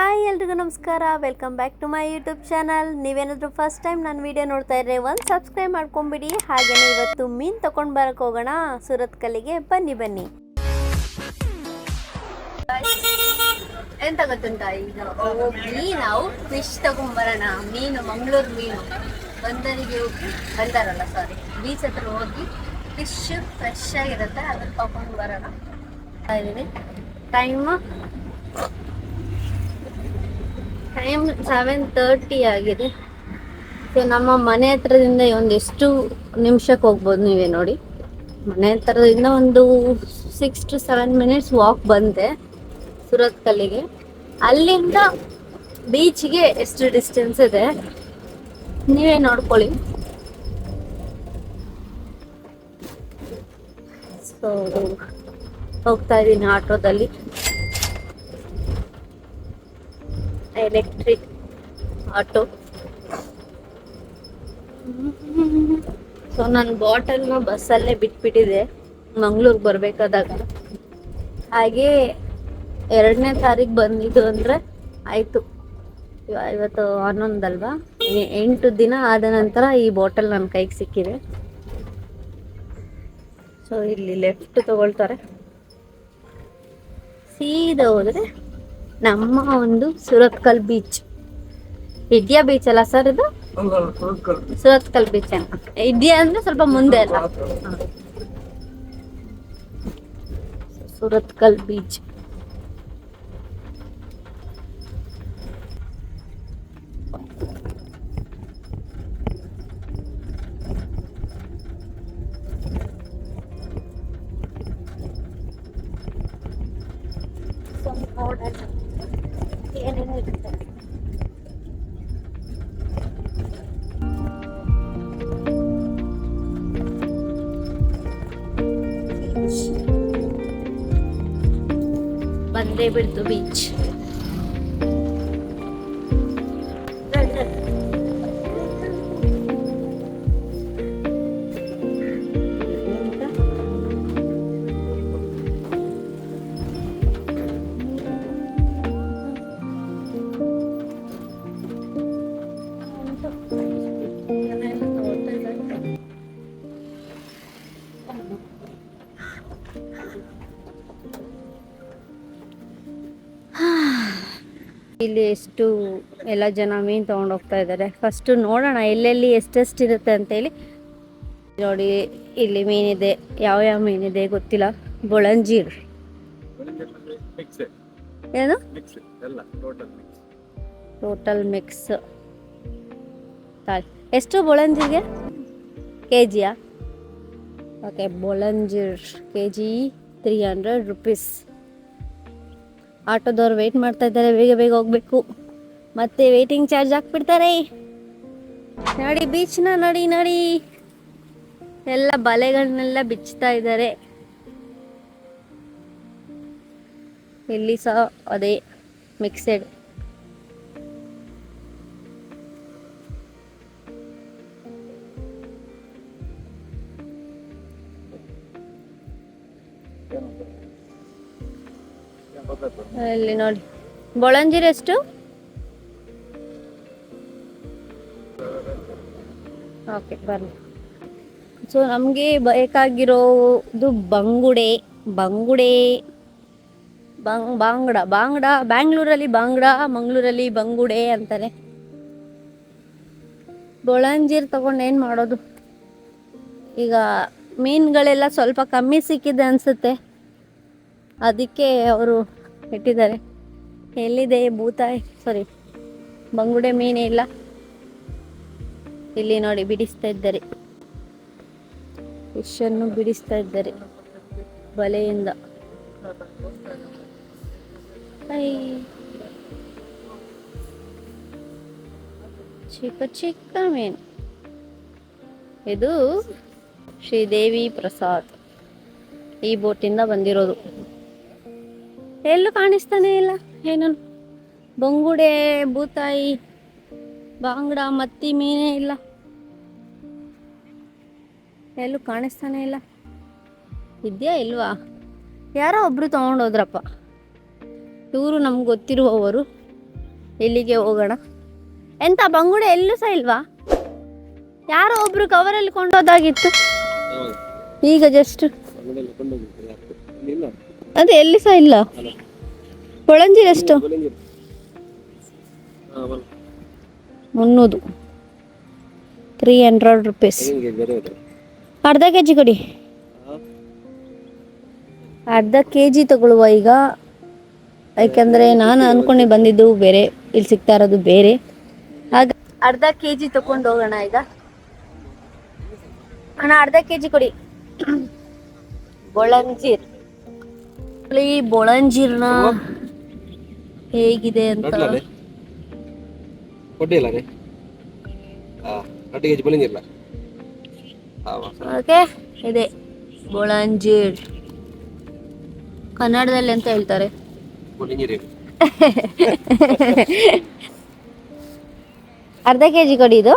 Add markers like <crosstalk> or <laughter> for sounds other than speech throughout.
Hi ಎಲ್ರಿಗೂ ನಮಸ್ಕಾರ. Welcome back to my YouTube channel ನೀವೇನಾದರೂ ಫಸ್ಟ್ ಟೈಮ್ ನನ್ನ ವಿಡಿಯೋ ನೋಡ್ತಾ ಇದ್ರೆ ಒಂದು ಸಬ್ಸ್ಕ್ರೈಬ್ ಮಾಡ್ಕೊಂಬಿಡಿ ಹಾಗೆಯೇ ಇವತ್ತು ಮೀನು ತೊಗೊಂಡು ಬರಕ್ಕೆ ಹೋಗೋಣ. ಸೂರತ್ ಕಲ್ಲಿಗೆ ಬನ್ನಿ ಬನ್ನಿ. ಎಂತ ಗೊತ್ತುಂಟ ಈಗ? ಮೀನು ನಾವು ಫಿಶ್ ತಗೊಂಡ್ಬರೋಣ ಮೀನು ಮಂಗಳೂರು ಮೀನು. ಬಂದರಿಗೆ ಹೋಗಿ ಬಂದರಲ್ಲ ಸಾರಿ ಬೀಚ್ ಹತ್ರ ಹೋಗಿ ಫಿಶ್ ಫ್ರೆಶ್ ಆಗಿರುತ್ತೆ ಅದನ್ನ ತಗೊಂಡು ಬರೋಣ. ಟೈಮ್ ಟೈಮ್ ಸೆವೆನ್ ತರ್ಟಿ ಆಗಿದೆ. ಸೊ ನಮ್ಮ ಮನೆ ಹತ್ರದಿಂದ ಒಂದೆಷ್ಟು ನಿಮಿಷಕ್ಕೆ ಹೋಗ್ಬೋದು ನೀವೇ ನೋಡಿ. ಮನೆ ಹತ್ರದಿಂದ ಒಂದು six to seven minutes walk ಬಂದೆ ಸುರತ್ ಕಲ್ಲಿಗೆ. ಅಲ್ಲಿಂದ ಬೀಚ್ಗೆ ಎಷ್ಟು ಡಿಸ್ಟೆನ್ಸ್ ಇದೆ, ನೀವೇ ನೋಡ್ಕೊಳ್ಳಿ. ಸೊ ಹೋಗ್ತಾ ಇದ್ದೀನಿ ಆಟೋದಲ್ಲಿ. Electric auto. ಸೊ ನನ್ನ ಬಾಟಲ್ನ ಬಸ್ಸಲ್ಲೇ ಬಿಟ್ಬಿಟ್ಟಿದೆ. ಮಂಗ್ಳೂರ್ಗೆ ಬರಬೇಕಾದಾಗ. ಹಾಗೆ ಎರಡನೇ ತಾರೀಕು ಬಂದಿದ್ದು ಅಂದರೆ ಆಯಿತು. ಇವತ್ತು ಹನ್ನೊಂದಲ್ವಾ? ಎಂಟು ದಿನ ಆದ ನಂತರ ಈ ಬಾಟಲ್ ನನ್ನ ಕೈಗೆ ಸಿಕ್ಕಿದೆ. ಸೊ, ಇಲ್ಲಿ ಲೆಫ್ಟ್ ತಗೊಳ್ತಾರೆ. ಸೀದಾ ಹೋದರೆ ನಮ್ಮ ಒಂದು ಸುರತ್ಕಲ್ ಬೀಚ್ ಇದ್ಯಾ ಬೀಚ್ ಅಲ್ಲ ಸರ್ ಇದು? ಸುರತ್ಕಲ್. ಬೀಚ್ ಅಂತ ಇದ್ಯಾ ಅಂದ್ರೆ ಸ್ವಲ್ಪ ಮುಂದೆ ಅಲ್ಲ. ಸುರತ್ಕಲ್ ಬೀಚ್ ಬಂದೇ ಬಿಡ್ತು ಬೀಚ್ ಇಲ್ಲಿ ಎಷ್ಟು ಎಲ್ಲ ಜನ ಮೀನು ತೊಗೊಂಡು ಹೋಗ್ತಾ ಇದ್ದಾರೆ. ಫಸ್ಟು ನೋಡೋಣ ಎಲ್ಲೆಲ್ಲಿ ಎಷ್ಟೆಷ್ಟು ಇರುತ್ತೆ ಅಂತೇಳಿ ನೋಡಿ, ಇಲ್ಲಿ ಮೀನಿದೆ ಯಾವ ಯಾವ ಮೀನಿದೆ ಗೊತ್ತಿಲ್ಲ. ಬೊಳಂಜೀರ್. ಏನು? ಟೋಟಲ್ ಮಿಕ್ಸ್ ಎಷ್ಟು ಬೊಳಂಜಿಗೆ ಕೆ ಜಿಯಾ okay ಬೊಳಂಜಿರ್. K G three hundred rupees ಆಟೋದವ್ರು wait ಮಾಡ್ತಾ ಇದ್ದಾರೆ, ಬೇಗ ಬೇಗ ಹೋಗ್ಬೇಕು. ಮತ್ತೆ ವೇಟಿಂಗ್ ಚಾರ್ಜ್ ಹಾಕ್ಬಿಡ್ತಾರೆ. ನಡಿ ಬೀಚ್ನ ನಡಿ ನಡಿ. ಎಲ್ಲ ಬಲೆಗಳನ್ನೆಲ್ಲ ಬಿಚ್ಚುತ್ತಾ ಇದ್ದಾರೆ. ಇಲ್ಲಿ ಸಹ ಅದೇ ಮಿಕ್ಸೆಡ್ ಇಲ್ಲಿ ನೋಡಿ. ಬೊಳಂಜಿರ್ ಎಷ್ಟು? ಓಕೆ ಬರಲಿ. ಸೊ ನಮಗೆ ಬೇಕಾಗಿರೋದು ಬಂಗುಡೆ ಬಂಗುಡೆ, ಬಂಗ್, ಬಾಂಗ್ಡ ಬಾಂಗ್ಡ, ಬ್ಯಾಂಗ್ಳೂರಲ್ಲಿ ಬಾಂಗ್ಡ, ಮಂಗಳೂರಲ್ಲಿ ಬಂಗುಡೆ ಅಂತಾರೆ. ಬೊಳಂಜೀರ್ ತಗೊಂಡು ಏನು ಮಾಡೋದು? ಈಗ ಮೀನುಗಳೆಲ್ಲ ಸ್ವಲ್ಪ ಕಮ್ಮಿ ಸಿಕ್ಕಿದೆ ಅನಿಸುತ್ತೆ. ಅದಕ್ಕೆ ಅವರು ಇಟ್ಟಿದ್ದಾರೆ. ಎಲ್ಲಿದೆ ಭೂತಾಯ್ ಸಾರಿ ಬಂಗುಡೆ ಮೀನೇ ಇಲ್ಲ. ಇಲ್ಲಿ ನೋಡಿ ಬಿಡಿಸ್ತಾ ಇದ್ದಾರೆ. ಫಿಶನ್ನು ಬಿಡಿಸ್ತಾ ಇದ್ದಾರೆ ಬಲೆಯಿಂದ. ಚಿಕ್ಕ ಚಿಕ್ಕ ಮೀನು. ಇದು ಶ್ರೀದೇವಿ ಪ್ರಸಾದ್. ಈ ಬೋಟಿಂದ ಬಂದಿರೋದು. ಎಲ್ಲೂ ಕಾಣಿಸ್ತಾನೆ ಇಲ್ಲ. ಏನೋ ಬಂಗುಡೆ ಬೂತಾಯಿ ಬಾಂಗ್ಡ ಮತ್ತಿ ಮೀನೇ ಇಲ್ಲ. ಎಲ್ಲೂ ಕಾಣಿಸ್ತಾನೆ ಇಲ್ಲ. ಇದೆಯಾ ಇಲ್ವಾ? ಯಾರೋ ಒಬ್ರು ತಗೊಂಡೋದ್ರಪ್ಪ ಇವರು ನಮ್ಗೆ ಗೊತ್ತಿರುವವರು. ಇಲ್ಲಿಗೆ ಹೋಗೋಣ. ಎಂತ ಬಂಗುಡೆ ಎಲ್ಲೂ ಸಹ ಇಲ್ವಾ? ಯಾರೋ ಒಬ್ರು ಕವರಲ್ಲಿ ಕೊಂಡೋದಾಗಿತ್ತು. ಈಗ ಜಸ್ಟ್ ಅದೇ, ಎಲ್ಲಿ ಸಹ ಇಲ್ಲ. ಕೊಳಂಜಿ ಎಷ್ಟು? ಮುನ್ನೂರು. ತ್ರೀ ಹಂಡ್ರೆಡ್ ರುಪೀಸ್ ಅರ್ಧ ಕೆ ಜಿ ಕೊಡಿ. ಅರ್ಧ ಕೆ ಜಿ ತಗೊಳ್ಳುವ ಈಗ. ಯಾಕಂದ್ರೆ ನಾನು ಅನ್ಕೊಂಡೆ ಬಂದಿದ್ದು ಬೇರೆ, ಇಲ್ಲಿ ಸಿಗ್ತಾ ಇರೋದು ಬೇರೆ. ಹಾಗೆ ಅರ್ಧ ಕೆ ಜಿ ತಗೊಂಡು ಹೋಗೋಣ ಈಗ. ಅಣ್ಣ, ಅರ್ಧ ಕೆ ಜಿ ಕೊಡಿ. ಬೊಳಂಜೀರ್ ಈ ಬೊಳಂಜಿರ್ನ ಹೇಗಿದೆ ಅಂತ? ಓಕೆ ಇದೆ. ಬೊಳಂಜೀರ್ ಕನ್ನಡದಲ್ಲಿ ಅಂತ ಹೇಳ್ತಾರೆ. <laughs> ಅರ್ಧ ಕೆ ಜಿ ಕೊಡಿ ಇದು.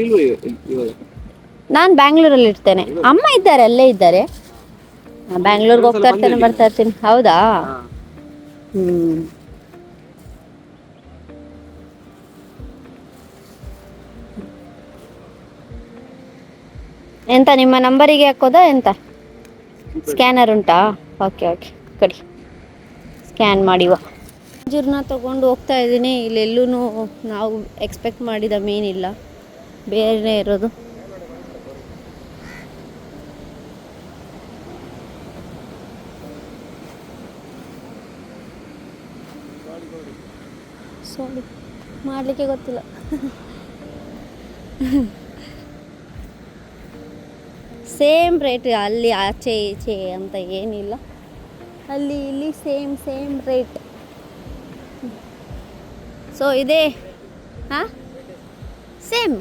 ಇಲ್ವ ಇವಾಗ? ನಾನು ಬ್ಯಾಂಗ್ಳೂರಲ್ಲಿ ಇರ್ತೇನೆ. ಅಮ್ಮ ಇದ್ದಾರೆ ಅಲ್ಲೇ ಇದ್ದಾರೆ. ಬ್ಯಾಂಗ್ಳೂರ್ಗೆ ಹೋಗ್ತಾ ಇರ್ತೇನೆ ಬರ್ತಾ ಇರ್ತೀನಿ. ಹೌದಾ? ಹ್ಮ್. ಎಂತ ನಿಮ್ಮ ನಂಬರಿಗೆ ಹಾಕೋದಾ ಎಂತ? ಸ್ಕ್ಯಾನರ್ ಉಂಟಾ? Okay okay. ಕೊಡಿ. ಸ್ಕ್ಯಾನ್ ಮಾಡಿವ. ಜೀರ್ನ ತಗೊಂಡು ಹೋಗ್ತಾ ಇದ್ದೀನಿ. ಇಲ್ಲೆಲ್ಲೂ ನಾವು ಎಕ್ಸ್ಪೆಕ್ಟ್ ಮಾಡಿದ ಮೀನಿಲ್ಲ ಬೇರೆ ಇರೋದು. ಸಾರಿ ಮಾಡಲಿಕ್ಕೆ ಗೊತ್ತಿಲ್ಲ. ಸೇಮ್ ರೇಟ್ ಅಲ್ಲಿ ಆಚೆ ಈಚೆ ಅಂತ ಏನಿಲ್ಲ. ಅಲ್ಲಿ ಇಲ್ಲಿ ಸೇಮ್ ಸೇಮ್ ರೇಟ್ ಸೊ ಇದೇ, ಹಾಂ? ಸೇಮ್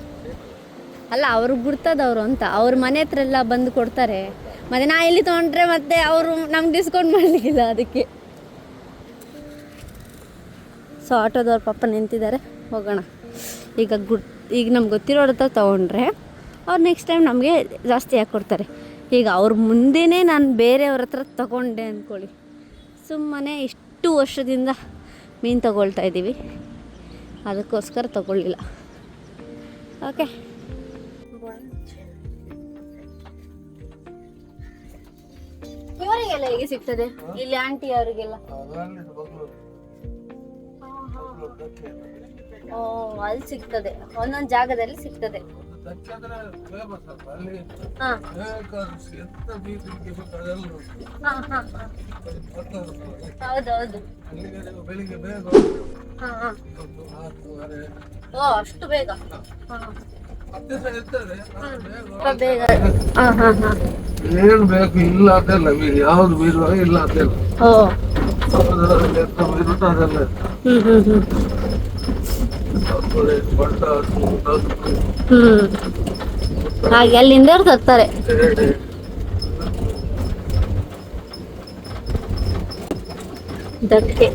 ಅಲ್ಲ, ಅವ್ರಿಗೆ ಗುರ್ತದವರು ಅಂತ. ಅವ್ರ ಮನೆ ಹತ್ರ ಎಲ್ಲ ಬಂದು ಕೊಡ್ತಾರೆ. ಮತ್ತೆ ನಾ ಇಲ್ಲಿ ತೊಗೊಂಡ್ರೆ ಮತ್ತೆ ಅವರು ನಮ್ಗೆ ಡಿಸ್ಕೌಂಟ್ ಮಾಡಲಿಕ್ಕಿಲ್ಲ ಅದಕ್ಕೆ. ಸೊ ಆಟೋದವ್ರ ಪಾಪ ನಿಂತಿದ್ದಾರೆ. ಹೋಗೋಣ. ಈಗ ಗುಡ್ ಈಗ ನಮ್ಗೆ ಗೊತ್ತಿರೋರ ಹತ್ರ ತೊಗೊಂಡ್ರೆ ಅವ್ರು ನೆಕ್ಸ್ಟ್ ಟೈಮ್ ನಮಗೆ ಜಾಸ್ತಿ ಹಾಕಿ ಕೊಡ್ತಾರೆ. ಈಗ ಅವ್ರ ಮುಂದೆನೇ ನಾನು ಬೇರೆಯವ್ರ ಹತ್ರ ತಗೊಂಡೆ ಅಂದ್ಕೊಳ್ಳಿ ಸುಮ್ಮನೆ ಇಷ್ಟು ವರ್ಷದಿಂದ ಮೀನು ತಗೊಳ್ತಾ ಇದ್ದೀವಿ ಅದಕ್ಕೋಸ್ಕರ ತಗೊಳ್ಳಿಲ್ಲ. ಓಕೆ ಇವರಿಗೆಲ್ಲ ಹೇಗೆ ಸಿಗ್ತದೆ? ಇಲ್ಲಿ ಆಂಟಿ ಅವರಿಗೆಲ್ಲ. ಓ ಅಲ್ಲಿ ಸಿಗ್ತದೆ. ಒಂದೊಂದು ಜಾಗದಲ್ಲಿ ಸಿಗ್ತದೆ. ಹೌದೌದು. ಓ ಅಷ್ಟು ಬೇಗ. ಬೇಗ ಏನು ಬೇಕು ಇಲ್ಲ ಅದೆಲ್ಲ ಮೀನು ಯಾವ್ದು ಮೀನು ಇಲ್ಲ ಅದೆಲ್ಲ ಅದೆಲ್ಲ ಹ್ಮ್ ಹ್ಮ್ ಹ್ಮ್ ದೊಡ್ಡ, ಹ್ಮ್ ಹಾಗೆ ಅಲ್ಲಿಂದ ತರ್ತಾರೆ ಎಡೆ. ಇದಕ್ಕೆ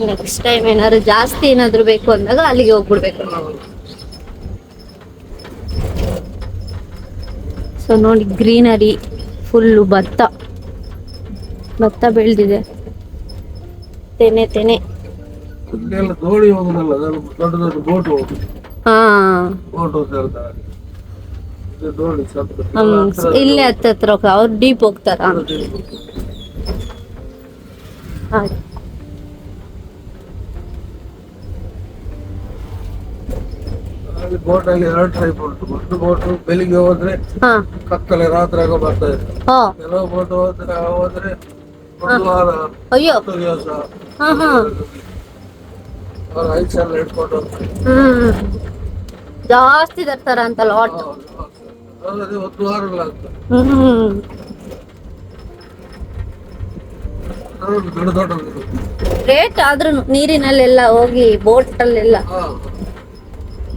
ನೆಕ್ಸ್ಟ್ ಟೈಮ್ ಏನಾದ್ರು ಜಾಸ್ತಿ ಏನಾದ್ರು ಬೇಕು ಅಂದಾಗ ಅಲ್ಲಿಗೆ ಹೋಗ್ಬಿಡ್ಬೇಕು. ಸೊ ನೋಡಿ ಗ್ರೀನರಿ ಫುಲ್ಲು ಭತ್ತ. ಭತ್ತ ಬೆಳೆದಿದೆ. ತೆನೆ ತೆನೆ. ಇಲ್ಲೇ ಹತ್ತತ್ರ ಅವ್ರು ಡೀಪ್ ಹೋಗ್ತಾರ. ಹಾಗೆ. ಬೋಟ್ ಅಲ್ಲಿ ಎರಡು ಟೈಪ್ ಉಂಟು. ಒಂದು ಬೋಟ್ ಬೆಳಿಗ್ಗೆ ಹೋದ್ರೆ ಹಾ. ಕತ್ತಲೆ ರಾತ್ರಿ ಆಗ ಬರ್ತಾ ಇದೆ ಓ ಕೆಲವು ಬೋಟ್ ಹೋದ್ರೆ ಹೋದ್ರೆ ಒಂದು ವಾರ ಅಯ್ಯೋ. ಹತ್ತು ದಿವಸ. ಹಾ ಹಾ. ಅವ್ರ ಇಟ್ಕೊಂಡು ಹೋಗ್ತಾರೆ ಹ್ಮ್ ಜಾಸ್ತಿ ತರ್ತಾರ ಅಂತ ಲಾಟ್ ಅಲ್ಲದೆ ಒಂದು ವಾರ ಎಲ್ಲ ಆಗ್ತದೆ ಹ್ಮ್ ಅದೊಂದು ದೊಡ್ಡ ದೊಡ್ಡ ಮೀನು. ರೇಟ್ ಆದ್ರೂ ನೀರಿನಲ್ಲೆಲ್ಲ ಹೋಗಿ ಬೋಟ್ ಅಲ್ಲೆಲ್ಲ. ಹಾ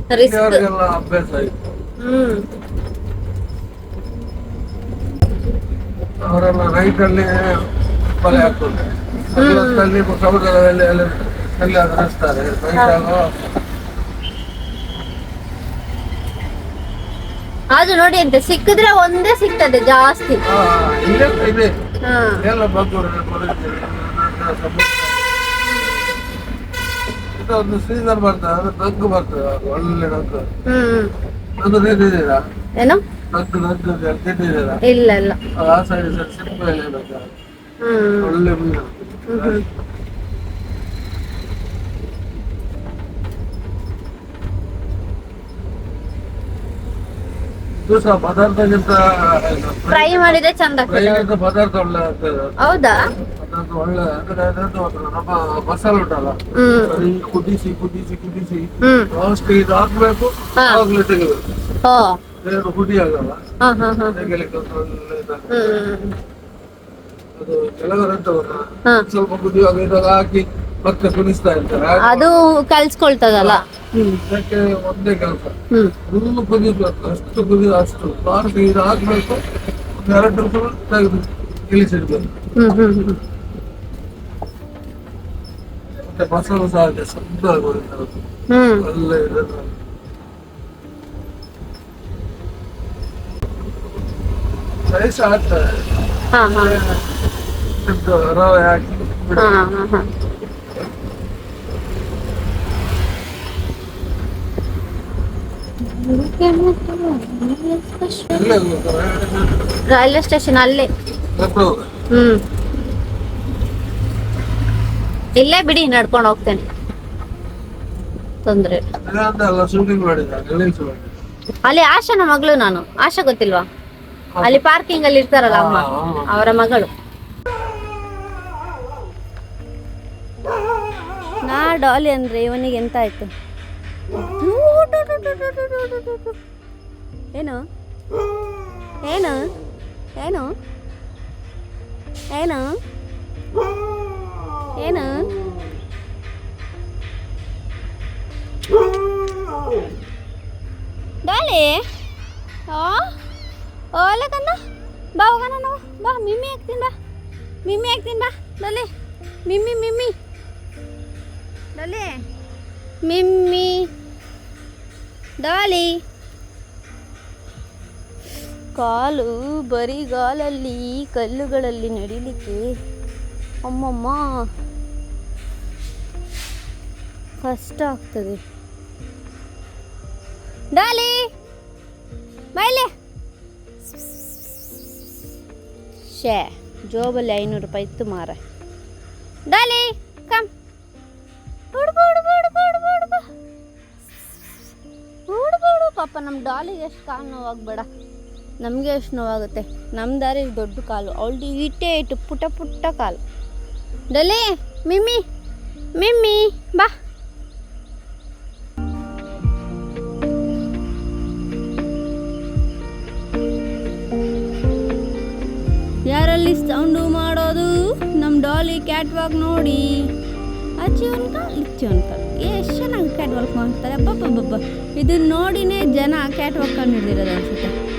ಅಭ್ಯಾಸ ಆಯ್ತು. ಹ್ಮ್. ಅವರೆಲ್ಲ ರೈತಲ್ಲಿ ಬಲೆ ಹಾಕ್ತಾರೆ. ಅಲ್ಲಿ ಸಮುದ್ರದಲ್ಲಿ ಅಲ್ಲಿ ಹರಿಸ್ತಾರೆ ಅದು ನೋಡಿ ಅಂತ ಸಿಕ್ಕಿದ್ರೆ ಒಂದೇ ಸಿಗ್ತದೆ ಜಾಸ್ತಿ. ಇದೆ ಎಲ್ಲ ಬಗ್ಗೂರು ಒಂದು ಸೀಸನ್ ಬರ್ತದೆ ಅದು ನಗ್ಗು ಬರ್ತದೆ ಅದು ಒಳ್ಳೆ ನಗ್ಗು ಹ್ಮ್. ಅದು ತಿಂದಿದ್ದೀರಾ ಏನು? ನಗ್ಗು ನಗ್ಗು ತಿಂದಿದ್ದೀರಾ ಇಲ್ಲ ಇಲ್ಲ. ಆ ಸೈಡ್ ಸರ್ ಸಿಂಪಲ್ ಹ್ಮ್. ಒಳ್ಳೆ ಮೀನು ಹ್ಮ್. ಇದು ಪದಾರ್ಥಕ್ಕಿಂತ ಫ್ರೈ ಮಾಡಿದ್ರೆ ಚಂದ ಆಗ್ತದೆ. ಪದಾರ್ಥ ಒಳ್ಳೆ ಆಗ್ತದೆ. ಹೌದಾ? ಅದೊಂದು ಒಳ್ಳೆ ಅಂದ್ರೆ ಅದು ನಮ್ಮ ಮಸಾಲೆ ಉಂಟಲ್ಲ? ಸರಿ ಕುದಿಸಿ ಕುದಿಸಿ ಕುದಿಸಿ. ಲಾಸ್ಟ್ ಇದು ಹಾಕ್ಬೇಕು ಆಗ್ಲೇ ತೆಗಿಬೇಕು ಏನು ಹುಡಿ ಆಗಲ್ಲ ತೆಗಿಲಿಕ್ಕೆ ಒಂದು ಒಳ್ಳೆ ಇದಾಗ್ತದೆ. ಅದು ಕೆಲವರು ಎಂತ ಗೊತ್ತಾ? ಸ್ವಲ್ಪ ಕುದಿಯುವಾಗ ಇದೆಲ್ಲ ಹಾಕಿ ಮತ್ತೆ ಕುದಿಸ್ತಾ ಇರ್ತಾರೆ. ಹಾಗೆ ಅದು ಕಲ್ಸ್ಕೊಳ್ತದಲ್ಲ? ಹ್ಮ್ ಇದಕ್ಕೆ ಒಂದೇ ಕೆಲಸ. ಹ್ಮ್. ಫುಲ್ ಕುದಿಬೇಕು ಅಷ್ಟು ಕುದಿ ಅಷ್ಟು. ಲಾಸ್ಟ್ ಇದು ಹಾಕ್ಬೇಕು ಒಂದು ಎರಡು ತೆಗೆದು ಇಳಿಸಿಡ್ಬೇಕು. ಹ್ಮ್ ಹ್ಮ್ ಹ್ಮ್. ಮತ್ತೆ ಮಸಾಲೆ ಸಹ ಹಾಗೆ ಸುಂದರ ಬರುತ್ತೆ ಹ್ಮ್. ಒಳ್ಳೆ ಇದೆಲ್ಲ ರೈಸ್ ಆಗ್ತದೆ ಹಾ ಹಾ. ಇದು ರವೆ ಹಾಕಿ ಬಿಡು. ಹಾ ಹಾ ಹಾ. ಇಲ್ಲೇ ಹೋಗ್ತಾರೆ. ರೈಲ್ವೆ ಸ್ಟೇಷನ್ ಅಲ್ಲೇ. ಮತ್ತೆ ಹೋಗು. ಹ್ಮ್. ಇಲ್ಲೇ ಬಿಡಿ ನಡ್ಕೊಂಡು ಹೋಗ್ತೇನೆ. ತೊಂದ್ರೆ ಅಲ್ಲಿ ಆಶಾನ ಮಗಳು ನಾನು. ಆಶಾ ಗೊತ್ತಿಲ್ವಾ? ಅಲ್ಲಿ ಪಾರ್ಕಿಂಗ್ ಅಲ್ಲಿ ಇರ್ತಾರಲ್ಲ ಅಮ್ಮ. ಅವರ ಮಗಳು. ನಾ ಡಾಲಿ ಅಂದ್ರೆ ಇವನಿಗೆ ಎಂತ ಆಯ್ತು? ಏನು? ಏನು? ಏನು? ಏನು? ಏನು? ಡಾಲಿ ಓಲೆ ಕಂದ ಬಾ ಹೋಗೋಣ ನಾವು. ಬಾ, ಮಿಮ್ಮಿ ಹಾಕ್ತೀನಿ ಬಾ. ಮಿಮ್ಮಿ ಹಾಕ್ತೀನಿ ಬಾ. ಡಾಲಿ ಮಿಮ್ಮಿ ಮಿಮ್ಮಿ. ಡಾಲಿ ಮಿಮ್ಮಿ. ಡಾಲಿ ಕಾಲು ಬರಿಗಾಲಲ್ಲಿ, ಕಲ್ಲುಗಳಲ್ಲಿ ನಡಿಲಿಕ್ಕೆ ಅಮ್ಮಮ್ಮ. ಕಷ್ಟ ಆಗ್ತದೆ. ಡಾಲಿ, ಮೈಲೆ. ಶೇ ಜೋಬಲ್ಲಿ ಐನೂರು ರೂಪಾಯಿ ಇತ್ತು ಮಾರ. ಡಾಲಿ ಕಮ್ ಪಾಪ ನಮ್ಮ ಡಾಲಿಗೆ ಎಷ್ಟು ಕಾಲು ನೋವಾಗಬೇಡ. ನಮಗೆ ಎಷ್ಟು ನೋವಾಗುತ್ತೆ? ನಮ್ಮ ದಾರಿ ದೊಡ್ಡ ಕಾಲು, ಅವಳದು ಇಟ್ಟೇ ಇಟ್ಟು ಪುಟ ಪುಟ್ಟ ಕಾಲು. ಡಲಿ, ಮಿಮ್ಮಿ ಮಿಮ್ಮಿ, ಬಾ. ಯಾರಲ್ಲಿ ಸೌಂಡು ಮಾಡೋದು? ನಮ್ಮ ಡಾಲಿ ಕ್ಯಾಟ್ ವಾಕ್ ನೋಡಿ. ಅಚ್ಚಿ ಒಂದು ಕಾಲು ಇಚ್ಚಿ ಒಂದು ಎಷ್ಟು ಚೆನ್ನಾಗಿ ಕ್ಯಾಟ್ ವಾಕ್ ಮಾಡ್ತಾರೆ. ಅಬ್ಬಬ್ಬಬ್ಬ ಇದನ್ನ ನೋಡಿನೇ ಜನ ಕ್ಯಾಟ್ ವಾಕ್ ಕಂಡು ಹಿಡಿದಿರೋದು ಅನ್ಸುತ್ತೆ.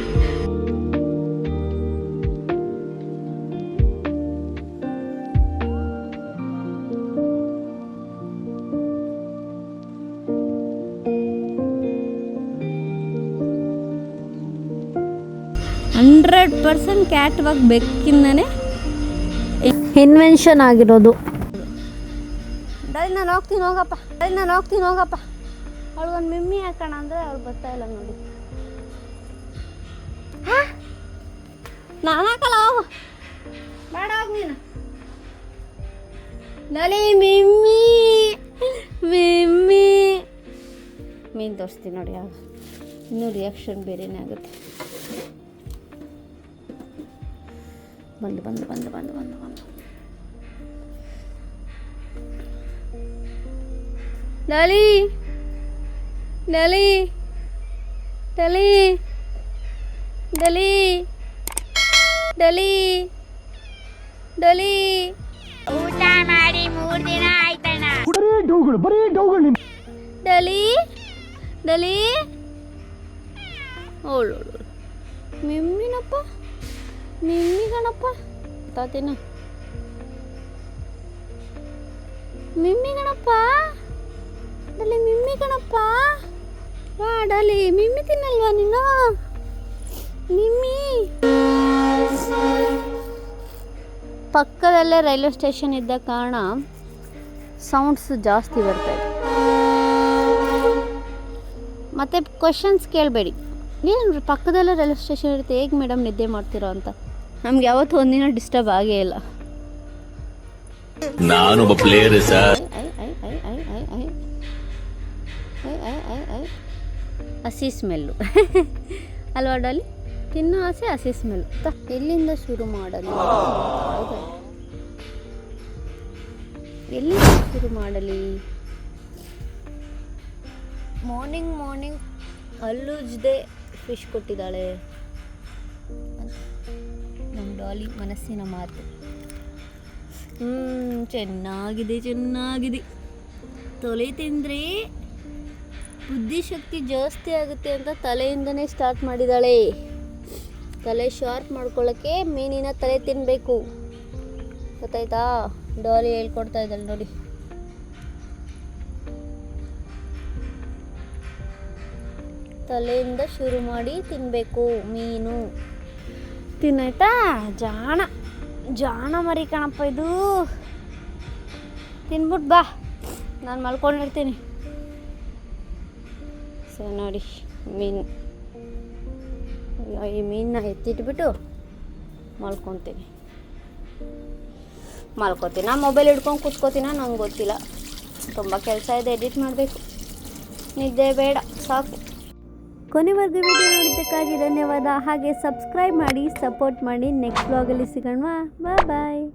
ಹಂಡ್ರೆಡ್ ಪರ್ಸೆಂಟ್ ಕ್ಯಾಟ್ ವಾಕ್ ಬೆಕ್ಕಿಂದನೇ ಇನ್ವೆನ್ಷನ್ ಆಗಿರೋದು. ಡೈ ನಾನು ಹೋಗ್ತೀನಿ ಹೋಗಪ್ಪ. ಡೈ ನಾನು ಹೋಗ್ತೀನಿ ಹೋಗಪ್ಪ. ಅವಳಿಗೊಂದು ಮಿಮ್ಮಿ ಹಾಕೋಣ ಅಂದರೆ ಅವ್ಳು ಬರ್ತಾ ಇಲ್ಲ ನೋಡಿ. ನಾನು ಹಾಕಲ್ಲ ಹೋಗು. ಬೇಡ ಹೋಗಿ ನೀನು. ಮಿಮ್ಮಿ ಮಿಮ್ಮಿ. ಮೀನು ತೋರಿಸ್ತೀನಿ ನೋಡಿ ಆಗ. ಇನ್ನೂ ರಿಯಾಕ್ಷನ್ ಬೇರೆನೇ ಆಗುತ್ತೆ. ಬಂದು ಬಂದು ಬಂದು ಬಂದು ಬಂದು ಬಂದು. ನಲಿ ನಲಿ ನಲಿ ನಲಿ ನಲಿ ನಲಿ ಊಟ ಮಾಡಿ ಮೂರು ದಿನ ಆಯ್ತಣ್ಣ. ಬರೀ ಡೌಗಳು ಬರೀ ಡಲಿ ಡಲಿ ಓಳು ಮಿಮ್ಮಿನಪ್ಪ. ಮಿಮ್ಮಿ ಗಣಪ್ಪ ತಾತೇನ? ಮಿಮ್ಮಿ ಗಣಪ್ಪ ಡಲಿ ಮಿಮ್ಮಿ ಗಣಪ್ಪ ವಾ ಡಲಿ ಮಿಮ್ಮಿ ತಿನ್ನಲ್ವಾ ನೀನು? ಮಿಮ್ಮಿ ಪಕ್ಕದಲ್ಲೇ ರೈಲ್ವೆ ಸ್ಟೇಷನ್ ಇದ್ದ ಕಾರಣ ಸೌಂಡ್ಸ್ ಜಾಸ್ತಿ ಬರ್ತಾ ಇದೆ. ಮತ್ತು ಕ್ವಶನ್ಸ್ ಕೇಳಬೇಡಿ. ನೀನು ಪಕ್ಕದಲ್ಲೇ ರೈಲ್ವೆ ಸ್ಟೇಷನ್ ಇರುತ್ತೆ, ಹೇಗೆ ಮೇಡಮ್ ನಿದ್ದೆ ಮಾಡ್ತೀರೋ ಅಂತ? ನಮ್ಗೆ ಯಾವತ್ತು ಒಂದಿನ ಡಿಸ್ಟರ್ಬ್ ಆಗೇ ಇಲ್ಲ ನಾನು ಒಬ್ಬ ಪ್ಲೇಯರ್ ಸರ್ ಹಸಿ ಸ್ಮೆಲ್ಲು ಅಲ್ವಾ ಡಾಲಿ ತಿನ್ನೋ ಆಸೆ ಹಸಿ ಸ್ಮೆಲ್ ಎಲ್ಲಿಂದ ಶುರು ಮಾಡಲಿ ಎಲ್ಲಿಂದ ಶುರು ಮಾಡಲಿ ಮಾರ್ನಿಂಗ್ ಮಾರ್ನಿಂಗ್ ಅಲ್ಲುಜ್ದೆ ಫಿಶ್ ಕೊಟ್ಟಿದ್ದಾಳೆ ಡಾಲಿ ಮನಸ್ಸಿನ ಮಾತು. ಹ್ಮ್, ಚೆನ್ನಾಗಿದೆ ಚೆನ್ನಾಗಿದೆ. ತೊಲೆ ತಿಂದರೆ ಬುದ್ಧಿಶಕ್ತಿ ಜಾಸ್ತಿ ಆಗುತ್ತೆ ಅಂತ ತಲೆಯಿಂದನೇ ಸ್ಟಾರ್ಟ್ ಮಾಡಿದಾಳೆ. ತಲೆ ಶಾರ್ಪ್ ಮಾಡ್ಕೊಳ್ಳೋಕ್ಕೆ ಮೀನಿನ ತಲೆ ತಿನ್ನಬೇಕು ಗೊತ್ತಾಯ್ತಾ? ಡಾಲಿ ಹೇಳ್ಕೊಡ್ತಾ ಇದ್ದಾಳೆ ನೋಡಿ. ತಲೆಯಿಂದ ಶುರು ಮಾಡಿ ತಿನ್ನಬೇಕು ಮೀನು. ತಿನ್ನಾಯ್ತಾ ಜಾಣ. ಜಾಣ ಮರಿ ಕಣಪ್ಪ ಇದು. ತಿನ್ಬಿಟ್ಟು ಬಾ. ನಾನು ಮಲ್ಕೊಂಡಿರ್ತೀನಿ ಸರಿ ನೋಡಿ, ಮೀನು. ಈ ಮೀನನ್ನ ಎತ್ತಿಟ್ಬಿಟ್ಟು ಮಲ್ಕೊತೀನಿ. ಮಲ್ಕೊತೀನಿ. ನಾ ಮೊಬೈಲ್ ಹಿಡ್ಕೊಂಡು ಕೂತ್ಕೋತೀನ ನಂಗೆ ಗೊತ್ತಿಲ್ಲ. ತುಂಬ ಕೆಲಸ ಇದೆ ಎಡಿಟ್ ಮಾಡಬೇಕು. ನಿದ್ದೆ ಬೇಡ, ಸಾಕು. ಕೊನೆವರೆಗೂ ವಿಡಿಯೋ ನೋಡಿದ್ದಕ್ಕಾಗಿ ಧನ್ಯವಾದ. ಹಾಗೆ ಸಬ್ಸ್ಕ್ರೈಬ್ ಮಾಡಿ ಸಪೋರ್ಟ್ ಮಾಡಿ. ನೆಕ್ಸ್ಟ್ ಬ್ಲಾಗಲ್ಲಿ ಸಿಗೋಣ ಬಾಯ್ ಬಾಯ್